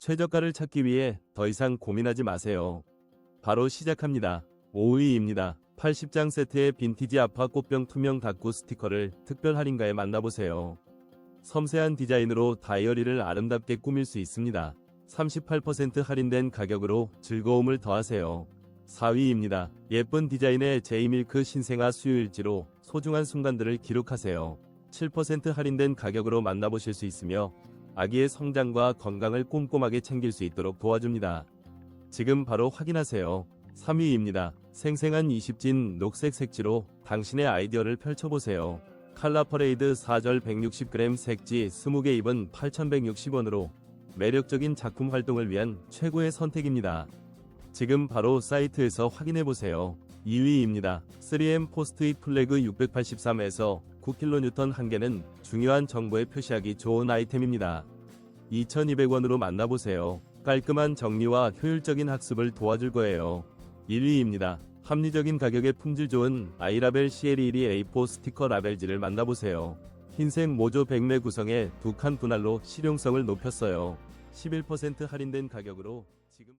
최저가를 찾기 위해 더 이상 고민하지 마세요. 바로 시작합니다. 5위입니다. 80장 세트의 빈티지 아파 꽃병 투명 다꾸 스티커를 특별 할인가에 만나보세요. 섬세한 디자인으로 다이어리를 아름답게 꾸밀 수 있습니다. 38% 할인된 가격으로 즐거움을 더하세요. 4위입니다. 예쁜 디자인의 제이밀크 신생아 수유일지로 소중한 순간들을 기록하세요. 7% 할인된 가격으로 만나보실 수 있으며 아기의 성장과 건강을 꼼꼼하게 챙길 수 있도록 도와줍니다. 지금 바로 확인하세요. 3위입니다. 생생한 20진 녹색 색지로 당신의 아이디어를 펼쳐보세요. 칼라 퍼레이드 4절 160g 색지 20개 입은 8,160원으로 매력적인 작품 활동을 위한 최고의 선택입니다. 지금 바로 사이트에서 확인해보세요. 2위입니다. 3M 포스트잇 플래그 683에서 9kN 한 개는 중요한 정보에 표시하기 좋은 아이템입니다. 2,200원으로 만나보세요. 깔끔한 정리와 효율적인 학습을 도와줄 거예요. 1위입니다. 합리적인 가격에 품질 좋은 아이라벨 CL12 A4 스티커 라벨지를 만나보세요. 흰색 모조 백매 구성에 두 칸 분할로 실용성을 높였어요. 11% 할인된 가격으로 지금